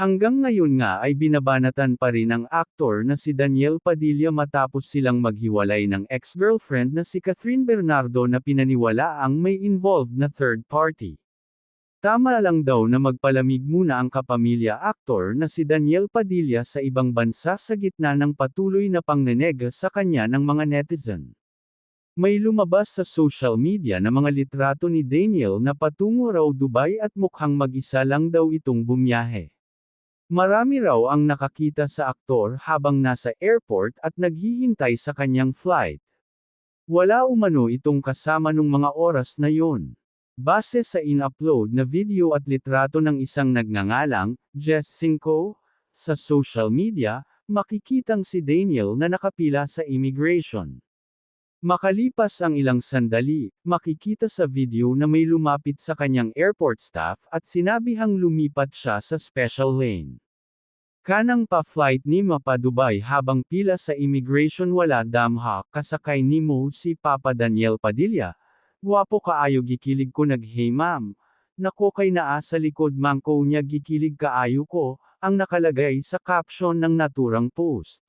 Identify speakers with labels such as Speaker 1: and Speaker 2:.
Speaker 1: Hanggang ngayon nga ay binabanatan pa rin ang aktor na si Daniel Padilla matapos silang maghiwalay ng ex-girlfriend na si Catherine Bernardo na pinaniwala ang may involved na third party. Tama lang daw na magpalamig muna ang kapamilya aktor na si Daniel Padilla sa ibang bansa sa gitna ng patuloy na pangnenega sa kanya ng mga netizen. May lumabas sa social media na mga litrato ni Daniel na patungo raw Dubai at mukhang mag-isa lang daw itong bumiyahe. Marami raw ang nakakita sa aktor habang nasa airport at naghihintay sa kanyang flight. Wala umano itong kasama nung mga oras na yon. Base sa in-upload na video at litrato ng isang nagngangalang, Jess Cinco, sa social media, makikitang si Daniel na nakapila sa immigration. Makalipas ang ilang sandali, makikita sa video na may lumapit sa kanyang airport staff at sinabihang lumipat siya sa special lane. Kanang pa-flight ni Mapa Dubai habang pila sa immigration wala damha kasakay ni mo si Papa Daniel Padilla. Gwapo kaayo gikilig ko nag hey ma'am. Nako kay naa sa likod mangko niya gikilig kaayo ko, ang nakalagay sa caption ng naturang post.